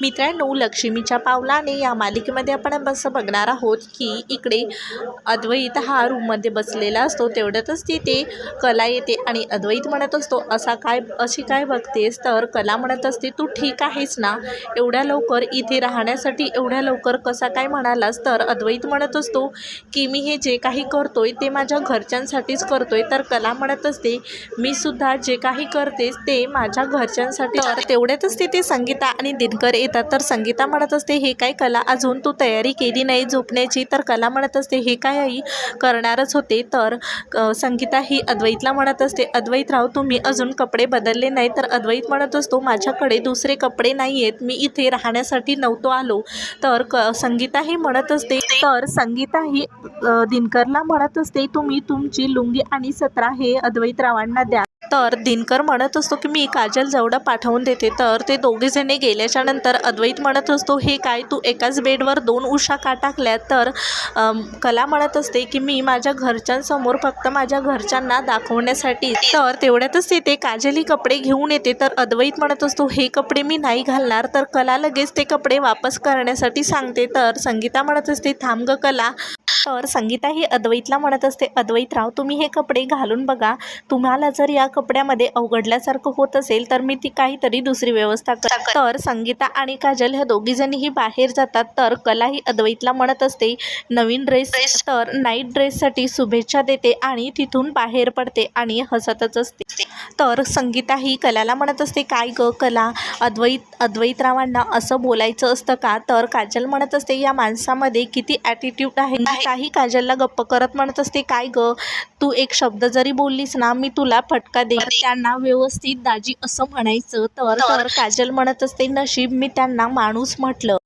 मित्रांनो लक्ष्मीच्या पावलाने या मालिकेमध्ये आपण असं बघणार आहोत की इकडे अद्वैत हा रूममध्ये बसलेला असतो. तेवढ्यातच तिथे कला येते आणि अद्वैत म्हणत असतो असा काय अशी काय बघतेस तर? कला म्हणत असते तू ठीक आहेस ना? एवढ्या लवकर इथे राहण्यासाठी एवढ्या लवकर कसा काय म्हणालास? तर अद्वैत म्हणत असतो की मी हे जे काही करतोय ते माझ्या घरच्यांसाठीच करतोय. तर कला म्हणत असते मी सुद्धा जे काही करतेस ते माझ्या घरच्यांसाठी. तेवढ्यातच तिथे संगीता आणि दिनकर येतात तर संगीता म्हणत असते हे काय कला? अजून तू तयारी केली नाही झोपण्याची तर कला म्हणत असते हे काय आई? करणारच होते तर. संगीता ही अद्वैतला म्हणत असते अद्वैतराव तुम्ही अजून कपडे बदलले नाही तर अद्वैत म्हणत असतो माझ्याकडे दुसरे कपडे नाही आहेत मी इथे राहण्यासाठी नव्हतो आलो. तर क संगीता ही म्हणत असते तर संगीता ही दिनकरला म्हणत असते तुम्ही तुमची लुंगी आणि सत्रा हे अद्वैतरावांना द्या. तर दिनकर म्हणत असतो की मी काजल जवळ पाठवून देते तर ते दोघेजणे गेल्याच्यानंतर अद्वैत म्हणत असतो हे काय तू एकाच बेडवर दोन उषा का टाकल्या तर कला म्हणत असते की मी माझ्या घरच्यांसमोर फक्त माझ्या घरच्यांना दाखवण्यासाठी तर तेवढ्यातच तिथे काजली कपडे घेऊन येते तर अद्वैत म्हणत असतो हे कपडे मी नाही घालणार. तर कला लगेच ते कपडे वापस करण्यासाठी सांगते तर संगीता म्हणत असते थांब ग कला तर संगीता ही अद्वैतला म्हणत असते. अद्वैतराव तुम्ही हे कपडे घालून बघा. तुम्हाला जर या कपड्यामध्ये अवघडल्यासारखं होत असेल तर मी ती काहीतरी दुसरी व्यवस्था कर तर संगीता आणि काजल ह्या दोघीजणीही बाहेर जातात. तर कला ही अद्वैतला म्हणत असते. नवीन ड्रेस तर नाईट ड्रेससाठी शुभेच्छा देते आणि तिथून बाहेर पडते आणि हसतच असते. तर संगीता ही कलाला म्हणत असते काय ग कला? अद्वैत अद्वैतरावांना असं बोलायचं असतं का? तर काजल म्हणत असते या माणसामध्ये किती ॲटिट्यूड आहे. काही काजलला गप्प करत म्हणत असते काय ग? तू एक शब्द जरी बोललीस ना मी तुला फटका दे त्यांना व्यवस्थित दाजी असं म्हणायचं. तर तर काजल म्हणत असते नशीब मी त्यांना माणूस म्हटलं.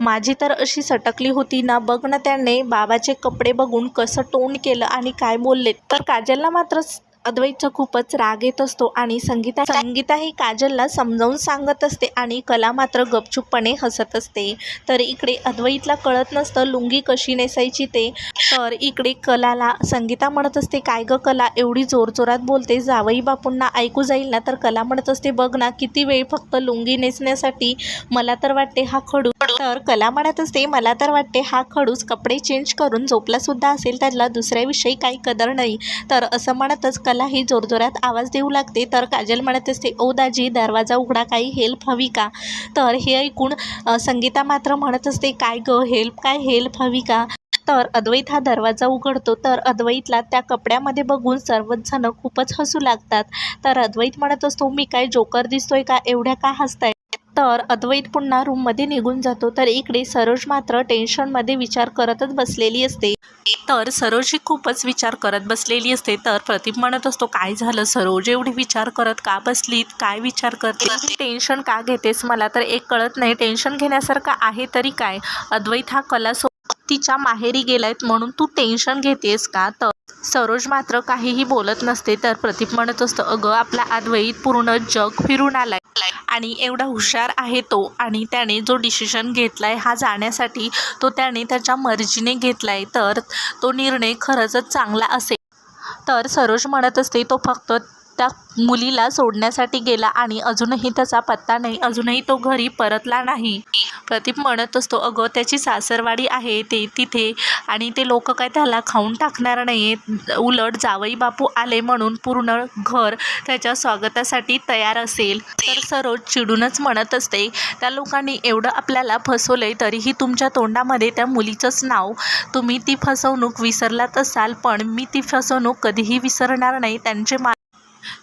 माझी तर अशी सटकली होती ना बघ ना त्याने बाबाचे कपडे बघून कसं तोंड केलं आणि काय बोलले. तर काजलला मात्र अद्वैतचा खूपच राग येत असतो आणि संगीता संगीता ही काजलला समजावून सांगत असते आणि कला मात्र गपचूपपणे हसत असते. तर इकडे अद्वैतला कळत नसतं लुंगी कशी नेसायची ते. तर इकडे कलाला संगीता म्हणत असते काय ग कला एवढी जोरजोरात बोलते जावई बापूंना ऐकू जाईल ना? तर कला म्हणत असते बघ ना किती वेळ फक्त लुंगी नेसण्यासाठी मला तर वाटते हा खडू तर कला म्हणत असते मला तर वाटते हा खडूस कपडे चेंज करून झोपला सुद्धा असेल त्याला दुसऱ्याविषयी काही कदर नाही तर असं म्हणतच कला ही जोरजोरात आवाज देऊ लागते तर काजल म्हणत असते ओ दाजी दरवाजा उघडा काही हेल्प हवी का? तर हे ऐकून संगीता मात्र म्हणत असते काय ग हेल्प काय हेल्प हवी का? तर अद्वैत हा दरवाजा उघडतो तर अद्वैतला त्या कपड्यामध्ये बघून सर्वच जण खूपच हसू लागतात. तर अद्वैत म्हणत असतो मी काय जोकर दिसतोय का? एवढ्या का हसताय? तर अद्वैत पुन्हा रूममध्ये निघून जातो तर इकडे सरोज मात्र टेन्शनमध्ये विचार करतच बसलेली असते. तर सरोजी खूपच विचार करत बसलेली असते. तर प्रतीप म्हणत असतो काय झालं सरोज? एवढी विचार करत का बसलीत? काय विचार करते? टेन्शन का घेतेस मला? तर एक कळत नाही. टेन्शन घेण्यासारखं आहे तरी काय? अद्वैत हा कला सो तिच्या माहेरी गेलायत म्हणून तू टेन्शन घेतेस का? तर सरोज मात्र काहीही बोलत नसते तर प्रतीप म्हणत असतं अगं आपला अद्वैत पूर्ण जग फिरून आलाय आणि एवढा हुशार आहे तो आणि त्याने जो डिसिशन घेतलाय हा जाण्यासाठी तो त्याने त्याच्या मर्जीने घेतलाय तर तो निर्णय खरंच चांगला असेल. तर सरोज म्हणत असते तो फक्त त्या मुलीला सोडण्यासाठी गेला आणि अजूनही त्याचा पत्ता नाही. अजूनही तो घरी परतला नाही. प्रतीप म्हणत असतो अगं त्याची सासरवाडी आहे ते तिथे आणि ते लोक काय त्याला खाऊन टाकणार नाही उलट जावई बापू आले म्हणून पूर्ण घर त्याच्या स्वागतासाठी तयार असेल. तर सरोज चिडूनच म्हणत असते त्या लोकांनी एवढं आपल्याला फसवलंय तरीही तुमच्या तोंडामध्ये त्या मुलीचंच नाव. तुम्ही ती फसवणूक विसरलात असाल पण मी ती फसवणूक कधीही विसरणार नाही. त्यांचे मा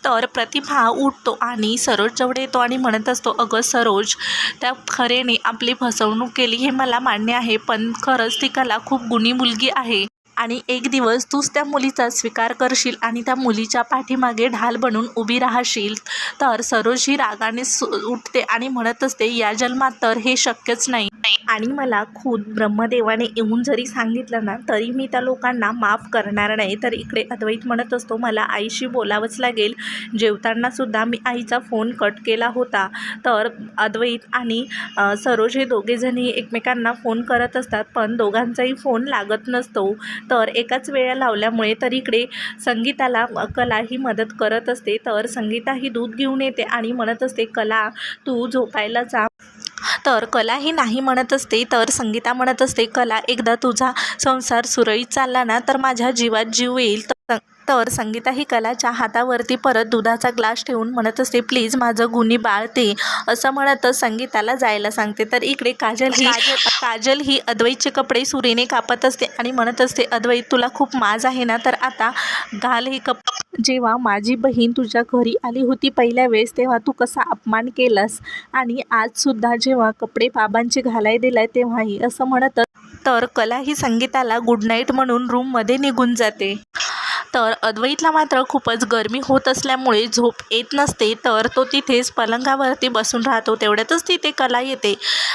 तर प्रतिभा हा उठतो आणि सरोज जवळ येतो आणि म्हणत असतो अगं सरोज त्या खरेने आपली फसवणूक केली हे मला मान्य आहे पण खरंच ती कला खूप गुणी मुलगी आहे. आणि एक दिवस तूच त्या मुलीचा स्वीकार करशील आणि त्या मुलीच्या पाठीमागे ढाल बनून उभी राहशील. तर सरोज ही रागाने सु- उठते आणि म्हणत असते या जन्मात तर हे शक्यच नाही. आणि मला खुद ब्रह्मदेवाने येऊन जरी सांगितलं ना तरी मी त्या लोकांना माफ करणार नाही. तर इकडे अद्वैत म्हणत असतो मला आईशी बोलावंच लागेल. जेवताना सुद्धा मी आईचा फोन कट केला होता. तर अद्वैत आणि सरोज हे दोघेजणी एकमेकांना फोन करत असतात पण दोघांचाही फोन लागत नसतो. तर एकाच वेळा लावल्यामुळे तर इकडे संगीताला कला ही मदत करत असते. तर संगीता ही दूध घेऊन येते आणि म्हणत असते कला तू झोपायला जा. तर कला ही नाही म्हणत असते तर संगीता म्हणत असते कला एकदा तुझा संसार सुरळीत चालला ना तर माझ्या जीवात जीव येईल. तर संगीता ही कलाच्या हातावरती परत दुधाचा ग्लास ठेवून म्हणत असते प्लीज माझं गुन्ही बाळते असं म्हणतच संगीताला जायला सांगते. तर इकडे काजल ही काजल. ही अद्वैतचे कपडे सुरीने कापत असते आणि म्हणत असते अद्वैत तुला खूप माज आहे ना तर आता घाल ही कप जेव्हा माझी बहीण तुझ्या घरी आली होती पहिल्या वेळेस तेव्हा तू कसा अपमान केलास? आणि आजसुद्धा जेव्हा कपडे बाबांचे घालाय दिलाय तेव्हाही असं म्हणत तर कला ही संगीताला गुड नाईट म्हणून रूममध्ये निघून जाते. तर अद्वैतला मात्र खूपच गरमी होत असल्यामुळे झोप येत नसते. तर तो तिथेच पलंगावरती बसून राहतो. तेवढ्यातच तिथे कला येते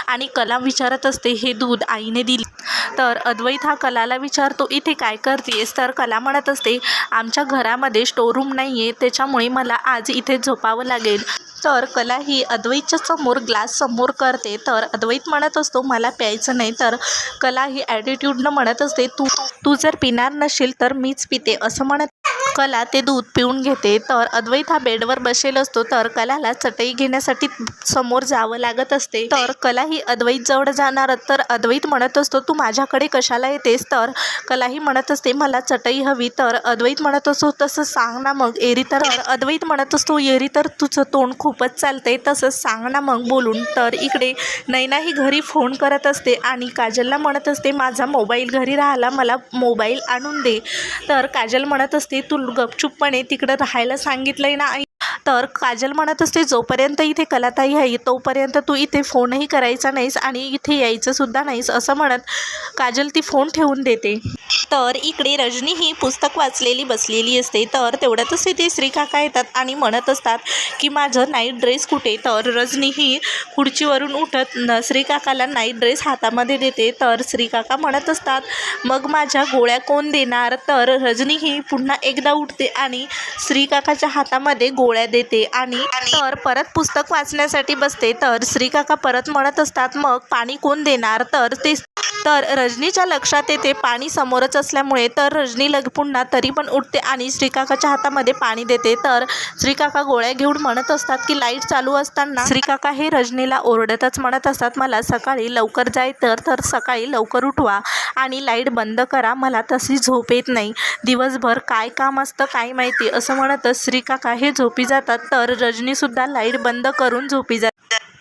आणि कला विचारत असते हे दूध आईने दिले. तर अद्वैत हा कलाला विचारतो इथे काय करतेस तर कला म्हणत असते आमच्या घरामध्ये स्टोरूम नाही आहे त्याच्यामुळे मला आज इथे झोपावं लागेल. तर कला ही अद्वैतच्या समोर ग्लास समोर करते. तर अद्वैत म्हणत असतो मला प्यायचं नाही. तर कला ही ॲटिट्यूडनं म्हणत असते तू तू जर पिणार नसेल तर मीच पिते असं म्हणत कला ते दूध पिऊन घेते. तर अद्वैत हा बेडवर बसेल असतो तर कलाला चटई घेण्यासाठी समोर जावं लागत असते. तर कला ही अद्वैत जवळ जाणार तर अद्वैत म्हणत असतो तू माझ्याकडे कशाला येतेस? तर कलाही म्हणत असते मला चटई हवी. तर अद्वैत म्हणत असतो तसं सांग ना मग एरी तर अद्वैत म्हणत असतो एरी तर तुझं तोंड खूपच चालतंय तसंच सांग ना मग बोलून. तर इकडे नैना ही घरी फोन करत असते आणि काजलला म्हणत असते माझा मोबाईल घरी राहिला मला मोबाईल आणून दे. तर काजल म्हणत असते तू गपचूपपणे तिकडं राहायला सांगितलंय ना आई? तर काजल म्हणत असते जोपर्यंत इथे कलाताई आहे तोपर्यंत तू इथे फोनही करायचा नाहीस आणि इथे यायचं सुद्धा नाहीस असं म्हणत काजल ती फोन ठेवून देते. तर इकडे रजनी ही पुस्तक वाचलेली बसलेली असते. तर तेवढ्यातच तिथे श्रीकाका येतात आणि म्हणत असतात की माझं नाईट ड्रेस कुठे? तर रजनी ही खुर्चीवरून उठत न श्रीकाकाला नाईट ड्रेस हातामध्ये देते. तर श्रीकाका म्हणत असतात मग माझ्या गोळ्या कोण देणार? तर रजनी ही पुन्हा एकदा उठते आणि श्रीकाकाच्या हातामध्ये गोळ्या देते. आणि तर परत पुस्तक वाचण्यासाठी बसते. तर श्रीकाका परत म्हणत असतात मग पाणी कोण देणार? तर ते तर रजनीच्या लक्षात येते पाणी समोरच असल्यामुळे. तर रजनी लग पुन्हा तरी पण उठते आणि श्रीकाकाच्या हातामध्ये पाणी देते. तर श्रीकाका गोळ्या घेऊन म्हणत असतात की लाइट चालू असताना श्रीकाका हे रजनीला ओरडतच म्हणत असतात मला सकाळी लवकर जाय तर तर सकाळी लवकर उठवा आणि लाइट बंद करा मला तशी झोप येत नाही. दिवसभर काय काम असतं काय माहिती? असं म्हणतच श्रीकाका हे झोपी जातात. तर रजनीसुद्धा लाइट बंद करून झोपी जाते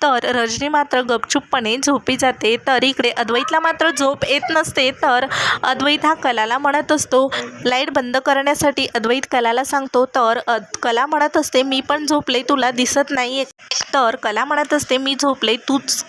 तर रजनी मात्र गपचूपपणे झोपी जाते. तर इकडे अद्वैतला मात्र झोप येत नसते. तर अद्वैत हा कलाला म्हणत असतो. लाइट बंद करण्यासाठी अद्वैत कलाला सांगतो तर अद कला म्हणत असते मी पण झोपले तुला दिसत नाही तर कला म्हणत असते मी झोपले तूच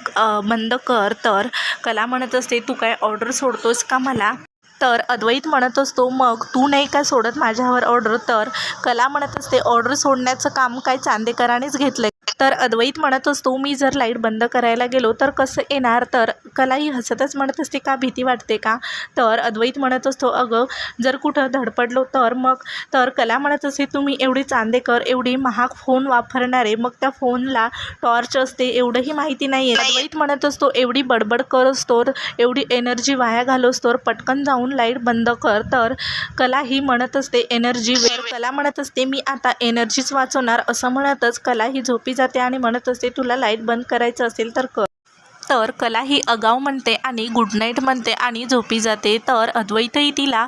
बंद कर. तर कला म्हणत असते तू काय ऑर्डर सोडतोस का मला? तर अद्वैत म्हणत असतो मग तू नाही का सोडत माझ्यावर ऑर्डर? तर कला म्हणत असते ऑर्डर सोडण्याचं काम काय चांदेकरानेच घेतलं तर अद्वैत म्हणत असतो मी जर लाइट बंद करायला गेलो तर कसं येणार? तर कलाही हसतच म्हणत असते का भीती वाटते का? तर अद्वैत म्हणत असतो अगं जर कुठं धडपडलो तर मग? तर कला म्हणत असते तुम्ही एवढी चांदेकर एवढी महाग फोन वापरणारे मग त्या फोनला टॉर्च असते एवढंही माहिती नाही. आहे अद्वैत म्हणत असतो एवढी बडबड करस तोर एवढी एनर्जी वाया घालोस तोर पटकन जाऊन लाइट बंद कर. तर कला ही म्हणत असते एनर्जी वेळ. कला म्हणत असते मी आता एनर्जीच वाचवणार असं म्हणतच कला ही झोपी जाते. आणि म्हणत असते तुला लाइट बंद करायचं असेल तर कर. तर कला ही अगाव म्हणते आणि गुड नाईट म्हणते आणि झोपी जाते. तर अद्वैतही तिला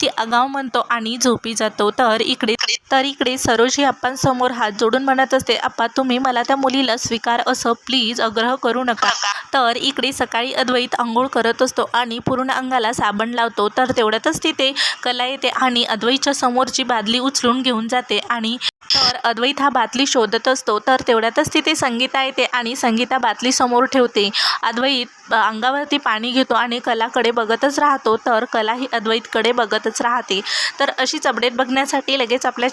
ती अगाव म्हणतो आणि झोपी जातो. तर इकडे तर इकडे सरोज आप्पांसमोर हात जोडून म्हणत असते आप्पा तुम्ही मला त्या मुलीला स्वीकार असं प्लीज आग्रह करू नका. तर इकडे सकाळी अद्वैत आंघोळ करत असतो आणि पूर्ण अंगाला साबण लावतो. तर तेवढ्यातच तिथे कला येते आणि अद्वैतच्या समोरची बादली उचलून घेऊन जाते आणि तर अद्वैत हा बाटली शोधत असतो. तर तेवढ्यातच तिथे संगीता येते आणि संगीता बाटली समोर ठेवते. अद्वैत अंगावरती पाणी घेतो आणि कलाकडे बघतच राहतो. तर कला ही अद्वैतकडे बघतच राहते. तर अशीच अपडेट बघण्यासाठी लगेच आपल्या